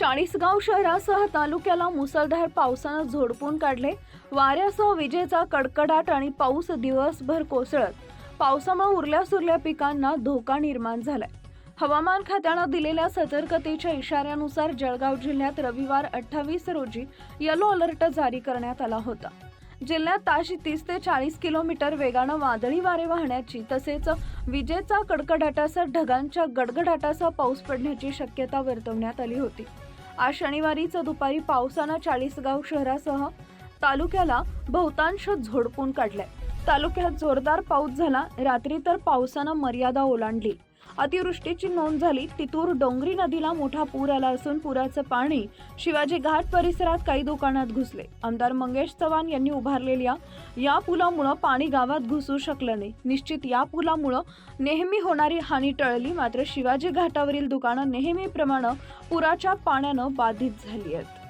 चाळीसगाव शहरासह तालुक्याला मुसळधार पावसानं झोडपून काढले. वाऱ्यासह विजेचा कडकडाट आणि पाऊस दिवसभर कोसळत. पावसामुळे उरल्या सुरल्या पिकांना धोका निर्माण झालाय. हवामान खात्यानं दिलेल्या सतर्कतेच्या इशाऱ्यानुसार जळगाव जिल्ह्यात रविवार अठ्ठावीस रोजी येलो अलर्ट जारी करण्यात आला होता. जिल्ह्यात ताशी तीस ते चाळीस किलोमीटर वेगानं वादळी वारे वाहण्याची तसेच विजेचा कडकडाटासह ढगांच्या गडगडाटासह पाऊस पडण्याची शक्यता वर्तवण्यात आली होती. आज शनिवारीचं दुपारी पावसानं चाळीसगाव शहरासह तालुक्याला बहुतांश झोडपून काढलंय. तालुक्यात जोरदार पाऊस झाला. रात्री तर पावसानं मर्यादा ओलांडली. अतिवृष्टीची नोंद झाली. तितूर डोंगरी नदीला मोठा पूर आला असून पुराचं पाणी शिवाजी घाट परिसरात काही दुकानात घुसले. आमदार मंगेश चव्हाण यांनी उभारलेल्या या पुलामुळं पाणी गावात घुसू शकलं नाही. निश्चित या पुलामुळं नेहमी होणारी हानी टळली. मात्र शिवाजी घाटावरील दुकानं नेहमीप्रमाणे पुराच्या पाण्यानं बाधित झाली आहेत.